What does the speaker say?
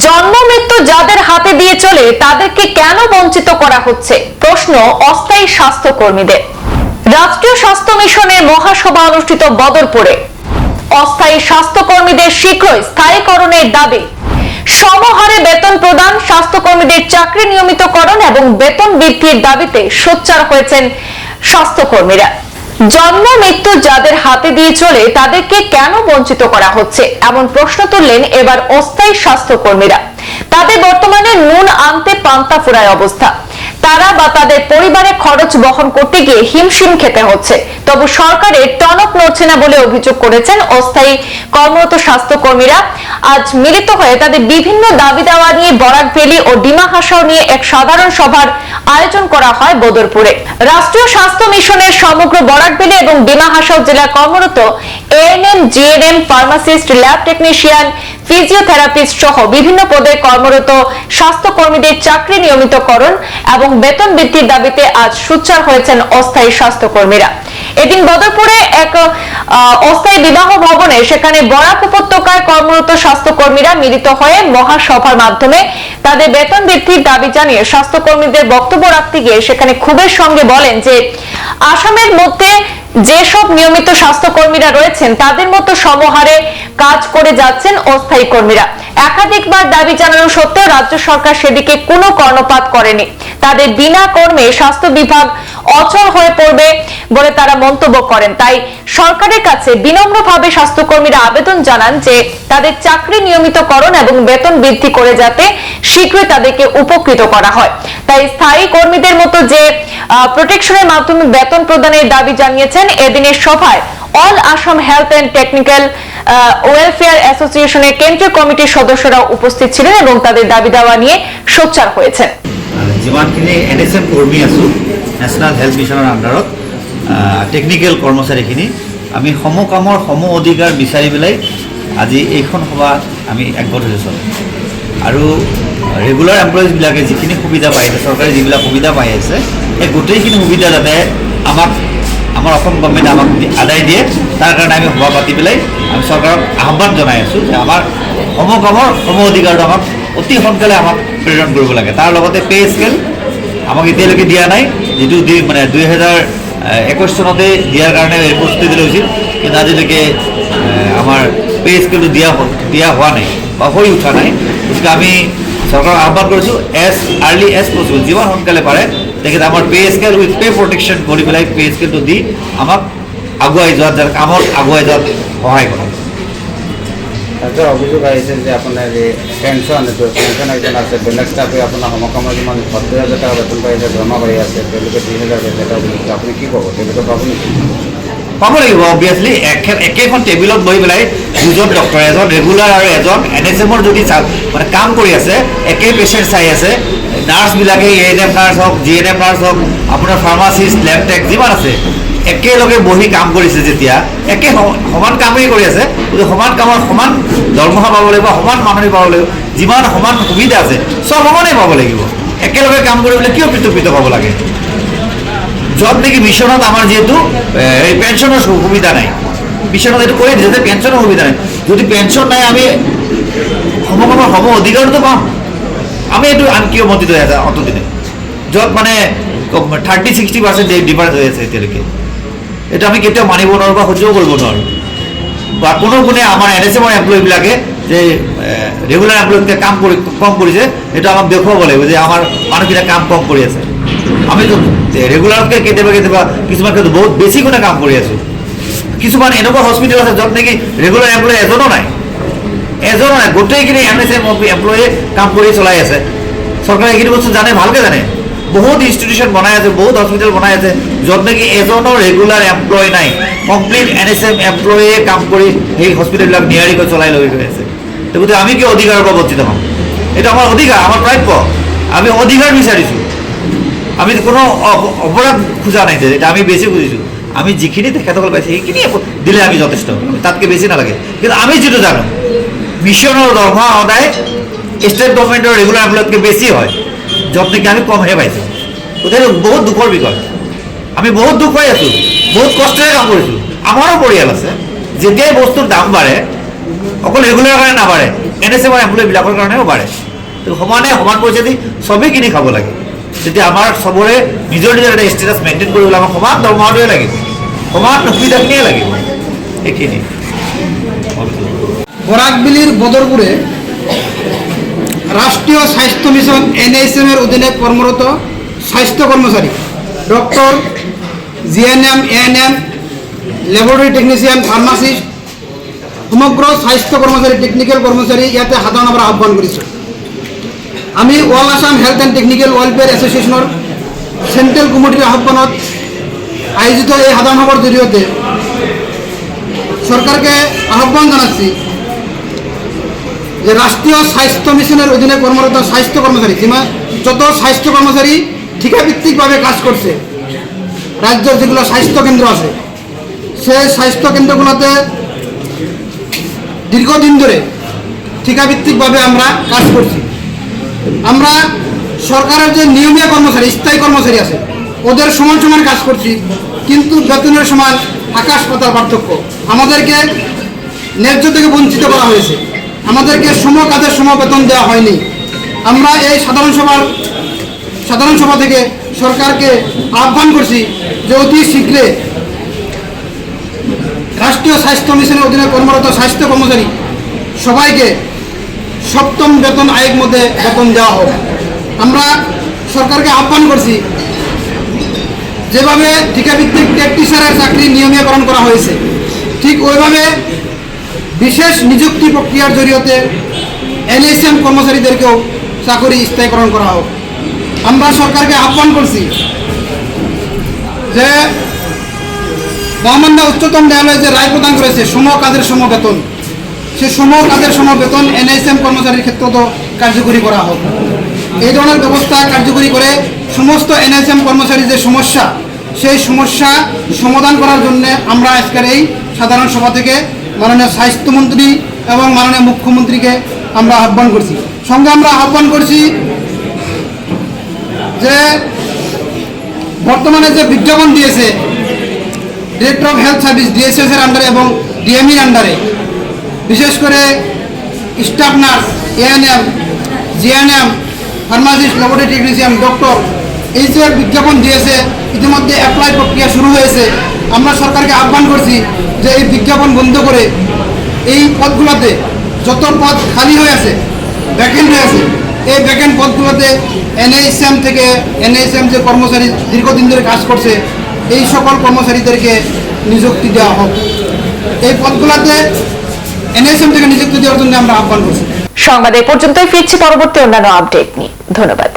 জন্ম, মৃত্যু যাদের হাতে দিয়ে চলে, তাদেরকে কেন বঞ্চিত করা হচ্ছে? প্রশ্ন অস্থায়ী স্বাস্থ্য কর্মীদের রাষ্ট্রীয় স্বাস্থ্য মিশনের মহাসভা অনুষ্ঠিত বদরপুরে। অস্থায়ী স্বাস্থ্য কর্মীদের শীঘ্রই স্থায়ীকরণের দাবি। সমহারে বেতন প্রদান, স্বাস্থ্যকর্মীদের চাকরি নিয়মিতকরণ এবং বেতন বৃদ্ধির দাবিতে সোচ্চার হয়েছেন স্বাস্থ্যকর্মীরা। জন্ম, মৃত্যু যাদের হাতে দিয়ে চলে তাদেরকে কেন বঞ্চিত করা হচ্ছে? এমন প্রশ্ন তুললেন এবার অস্থায়ী স্বাস্থ্যকর্মীরা। তাদের বর্তমানে নুন আনতে পান্তা ফুরায় অবস্থা। তারা বা তাদের পরিবারের খরচ বহন করতে গিয়ে হিমশিম খেতে হচ্ছে। তবু সরকারের টনক নড়ছে না বলে অভিযোগ করেছেন অস্থায়ী কর্মরত স্বাস্থ্যকর্মীরা। আজ মিলিত হয়ে তাদের বিভিন্ন দাবি দাওয়া নিয়ে বরাক ভ্যালি ও ডিমা হাসাও নিয়ে এক সাধারণ সভার আয়োজন করা হয় বদরপুরে। রাষ্ট্রীয় স্বাস্থ্য মিশনের সমগ্র বরাক ভ্যালি এবং ডিমা হাসাও জেলা কর্মরত ANM GNM pharmacist lab technician physiotherapist সহ বিভিন্ন পদে কর্মরত স্বাস্থ্যকর্মীদের চাকরি নিয়মিতকরণ এবং বেতন বৃদ্ধির দাবিতে আজ সোচ্চার হয়েছেন অস্থায়ী স্বাস্থ্যকর্মীরা। এদিন বদরপুরে এক অস্থায়ী বিবাহ ভবনে সেখানে বরাক উপত্যকায় কর্মরত স্বাস্থ্যকর্মীরা মিলিত হয়ে মহাসভার মাধ্যমে তাদের বেতন বৃদ্ধির দাবি জানিয়ে স্বাস্থ্যকর্মীদের বক্তব্য রাখতে গিয়ে সেখানে ক্ষোভের সঙ্গে বলেন যে আসামের মধ্যে যেসব নিয়মিত স্বাস্থ্যকর্মীরা রয়েছেন, তাদের মতো সমহারে কাজ করে যাচ্ছেন অস্থায়ী কর্মীরা। একাধিকবার দাবি জানানো সত্ত্বেও রাজ্য সরকার সেদিকে কোনো কর্ণপাত করেনি। তাদের বিনা কর্মে স্বাস্থ্য বিভাগ অচল হয়ে পড়বে বলে তারা মন্তব্য করেন। তাই সরকারের কাছে বিনম্রভাবে স্বাস্থ্যকর্মীরা আবেদন জানান যে, তাদের চাকরি নিয়মিতকরণ এবং বেতন বৃদ্ধি করে যাতে শীঘ্রই তাদেরকে উপকৃত করা হয়। তাই স্থায়ী কর্মীদের মতো যে প্রোটেকশনের মাধ্যমে বেতন প্রদানের দাবি জানিয়েছেন এদিনের সভায় All Assam Health and Technical Welfare অ্যাসোসিয়েশনের কেন্দ্রীয় কমিটির সদস্যরা উপস্থিত ছিলেন এবং তাদের দাবি দাওয়া নিয়ে সোচ্চার হয়েছেন। যিমানখিনি এন এছ এম কৰ্মী আছোঁ নেশ্যনেল হেল্থ মিছনৰ আণ্ডাৰত টেকনিকেল কৰ্মচাৰীখিনি আমি সম কামৰ সম অধিকাৰ বিচাৰি পেলাই আজি এইখন সভা আমি একগোট হৈছোঁ। আৰু ৰেগুলাৰ এমপ্লয়িজবিলাকে যিখিনি সুবিধা পাই আছে, চৰকাৰে যিবিলাক সুবিধা পাই আছে, সেই গোটেইখিনি সুবিধা যাতে আমাক, আমাৰ অসম গভৰ্ণমেণ্টে আমাক আদায় দিয়ে। তাৰ কাৰণে আমি সভা পাতি পেলাই আমি চৰকাৰক আহ্বান জনাই আছোঁ যে আমাৰ সম কামৰ সম অধিকাৰটো আমাক অতি সোনকালে আমাক প্ৰেৰণ কৰিব লাগে। তাৰ লগতে পে স্কেল আমাক এতিয়ালৈকে দিয়া নাই। যিটো দি মানে দুই হেজাৰ একৈছ চনতে দিয়াৰ কাৰণে প্ৰস্তুতি লৈছিল। কিন্তু আজিলৈকে আমাৰ পে স্কেলটো দিয়া দিয়া হোৱা নাই বা হৈ উঠা নাই। গতিকে আমি চৰকাৰক আহ্বান কৰিছোঁ এজ আৰ্লি এজ পচিবল যিমান সোনকালে পাৰে তেখেতে আমাৰ pay scale with pay protection কৰি পেলাই পে স্কেলটো দি আমাক আগুৱাই যোৱাত যাৰ কামত আগুৱাই যোৱাত সহায় কৰক তাৰপিছত অভিযোগ আহিছে যে আপোনাৰ এই পেঞ্চন এইটো পেঞ্চন এজন আছে, বেলেগ ষ্টাফে আপোনাৰ সমকামৰ যিমান সত্তৰ হাজাৰ টকা বেতন পাই জমা কৰি আছে, তেওঁলোকে দুই হাজাৰ পাইছে এটা আপুনি কি ক'ব? তেওঁলোকে পাব পাব লাগিব অবভিয়াছলি একেখন টেবুলত বহি পেলাই দুজন ডক্টৰ এজন ৰেগুলাৰ আৰু এজন এন এছ এমৰ যদি চা মানে কাম কৰি আছে একেই পেচেণ্ট চাই আছে, নাৰ্ছবিলাকে এ এন এম নাৰ্ছ হওক জি এন এম নাৰ্ছ হওক, আপোনাৰ ফাৰ্মাচিষ্ট লেব টেক যিমান আছে, একেলগে বহি কাম কৰিছে যেতিয়া, একে সমান কামেই কৰি আছে গতিকে সমান কামৰ সমান দৰমহা পাব লাগিব, সমান মাননি পাব লাগিব, যিমান সমান সুবিধা আছে, চব সমানেই পাব লাগিব। একেলগে কাম কৰিবলৈ কিয় পৃথক পৃথক হ'ব লাগে? য'ত নেকি মিছনত আমাৰ যিহেতু এই সু- সুবিধা নাই। মিছনত এইটো কৈ দিছে যে পেঞ্চনৰ সুবিধা নাই। যদি পেঞ্চন নাই, আমি সমকমৰ সম অধিকাৰটো পাম। আমি এইটো আন কিয় বঞ্চিত হৈ আছে অতদিনে য'ত মানে থাৰ্টি ছিক্সটি পাৰ্চেণ্ট ডিফাৰেঞ্চ হৈ আছে এতিয়ালৈকে এইটো আমি কেতিয়াও মানিব নোৱাৰোঁ বা সহ্যও কৰিব নোৱাৰোঁ বা কোনো কোনে আমাৰ এন এছ এমৰ এমপ্লয়ীবিলাকে যে ৰেগুলাৰ এমপ্লয়ীতকৈ কাম কৰি কম কৰিছে সেইটো আমাক দেখুৱাব লাগিব যে আমাৰ মানুহবিলাক কাম কম কৰি আছে আমিতো ৰেগুলাৰতকৈ কেতিয়াবা কেতিয়াবা কিছুমান ক্ষেত্ৰত বহুত বেছি কোনে কাম কৰি আছোঁ। কিছুমান এনেকুৱা হস্পিটেল আছে য'ত নেকি ৰেগুলাৰ এমপ্লয়ী এজনো নাই। এজনো নাই, গোটেইখিনি এম এছ এম এমপ্লয়ীয়ে কাম কৰি চলাই আছে। চৰকাৰে এইখিনি বস্তু জানে, ভালকৈ জানে। বহুত ইনষ্টিটিউশ্যন বনাই আছে, বহুত হস্পিটেল বনাই আছে, য'ত নেকি এজনো ৰেগুলাৰ এমপ্লয় নাই। কমপ্লিট এন এছ এম এমপ্লয়ীয়ে কাম কৰি সেই হস্পিটেলবিলাক নিয়াৰিকৈ চলাই লৈ গৈ আছে। গতিকে আমি কিয় অধিকাৰৰ পৰা বঞ্চিত হ'ম এইটো আমাৰ অধিকাৰ, আমাৰ প্ৰাপ্য। আমি অধিকাৰ বিচাৰিছোঁ। আমি কোনো অপ- অপৰাধ খোজা নাই এটা আমি বেছি খুজিছোঁ আমি যিখিনি তেখেতসকল পাইছে, সেইখিনি দিলে আমি যথেষ্ট। তাতকৈ বেছি নালাগে কিন্তু আমি যিটো জানো মিছনৰ দৰমহা সদায় ষ্টেট গভৰ্ণমেণ্টৰ ৰেগুলাৰ এমপ্লয়তকৈ বেছি হয় য'ত নেকি আমি কমহে পাইছোঁ? গতিকে বহুত দুখৰ বিষয়। আমি বহুত দুখ পাই আছোঁ, বহুত কষ্টেৰে কাম কৰিছোঁ আমাৰো পৰিয়াল আছে, যেতিয়াই বস্তুৰ দাম বাঢ়ে, অকল ৰেগুলাৰ কাৰণে নাবাঢ়ে এন এছ এমৰ এমপ্লয়ীবিলাকৰ কাৰণেও বাঢ়ে। সমানে সমান পইচাদি চবেই কিনি খাব লাগে। তেতিয়া আমাৰ চবৰে নিজৰ নিজৰ এটা ষ্টেটাছ মেইনটেইন কৰিবলৈ আমাক সমান দৰমহাটোৱে লাগিব সমান সুবিধাখিনিয়ে লাগিব সেইখিনি। বরাকবিলির বদরপুরে রাষ্ট্রীয় স্বাস্থ্য মিশন এনএইচএম এর অধীনে কর্মরত স্বাস্থ্য কর্মচারী doctor GNM, ANM laboratory technician pharmacist সমগ্র স্বাস্থ্য কর্মচারী টেকনিক্যাল কর্মচারী ইয়াতে সাধারণ আমরা আহ্বান কৰিছোঁ। আমি All Assam Health and Technical Welfare এছ'চিয়েশ্যনৰ central কমিটিৰ আহ্বানত আয়োজিত এই সাধাৰণ সভাৰ জৰিয়তে সরকারকে আহ্বান জানাচ্ছি যে রাষ্ট্রীয় স্বাস্থ্য মিশনের অধীনে কর্মরত স্বাস্থ্য কর্মচারী কিংবা যত স্বাস্থ্য কর্মচারী ঠিকাভিত্তিকভাবে কাজ করছে রাজ্যের যেগুলো স্বাস্থ্য কেন্দ্র আছে, সেই স্বাস্থ্য কেন্দ্রগুলোতে দীর্ঘদিন ধরে ঠিকাভিত্তিকভাবে আমরা কাজ করছি। আমরা সরকারের যে নিয়মীয় কর্মচারী, স্থায়ী কর্মচারী আছে, ওদের সমান সমান কাজ করছি, কিন্তু বেতনের সমান আকাশ পাতাল পার্থক্য। আমাদেরকে ন্যায্য থেকে বঞ্চিত করা হয়েছে। আমাদেরকে সম কাজের সম বেতন দেওয়া হয়নি। আমরা এই সাধারণ সভার, সাধারণ সভা থেকে সরকারকে আহ্বান করছি যে অতি শীঘ্রে রাষ্ট্রীয় স্বাস্থ্য মিশনের অধীনে কর্মরত স্বাস্থ্য কর্মচারী সবাইকে সপ্তম বেতন আয়োগ মধ্যে বেতন দেওয়া হবে আমরা সরকারকে আহ্বান করছি, যেভাবে ঠিকাভিত্তিক টেকনিশিয়ানের চাকরি নিয়মীকরণ করা হয়েছে, ঠিক ওইভাবে বিশেষ নিযুক্তি প্রক্রিয়ার জরিয়তে এনএসএম কর্মচারীদেরকেও চাকরি স্থায়ীকরণ করা হোক। আমরা সরকারকে আহ্বান করছি যে মহামান্য উচ্চতম ন্যায়ালয় যে রায় প্রদান করেছে সম কাজের সম বেতন সে সম কাজের সম বেতন এনএসএম কর্মচারীর ক্ষেত্রে তো কার্যকরী করা হোক। এই ধরনের ব্যবস্থা কার্যকরী করে সমস্ত এনএসএম কর্মচারীর যে সমস্যা, সেই সমস্যা সমাধান করার জন্য আমরা আজকের এই সাধারণ সভা থেকে মাননীয় স্বাস্থ্যমন্ত্রী এবং মাননীয় মুখ্যমন্ত্রীকে আমরা আহ্বান করছি। সঙ্গে আমরা আহ্বান করছি যে বর্তমানে যে বিজ্ঞাপন দিয়েছে director of health service DSS এর আন্ডারে এবং ডিএমইর আন্ডারে বিশেষ করে staff nurse ANM GNM pharmacist laboratory technician doctor এই যে বিজ্ঞাপন দিয়েছে, ইতিমধ্যে অ্যাপ্লাই প্রক্রিয়া শুরু হয়েছে। আমরা সরকারকে আহ্বান করছি যে এই বিজ্ঞাপন বন্ধ করে এই পদগুলোতে যত পদ খালি হয়ে আছে ভ্যাকেন্ট হয়ে আছে, এই ভ্যাকেন্ট পদগুলোতে এনএইচএম থেকে এনএইচএম যে কর্মচারী দীর্ঘদিন ধরে কাজ করছে, এই সকল কর্মচারীদেরকে নিযুক্তি দেওয়া হোক। এই পদগুলোতে এনএইচএম থেকে নিযুক্তি দেওয়ার জন্য আমরা আহ্বান করছি। সংবাদ এ পর্যন্তই, ফিরছি পরবর্তী অন্যান্য আপডেট নিয়ে। ধন্যবাদ।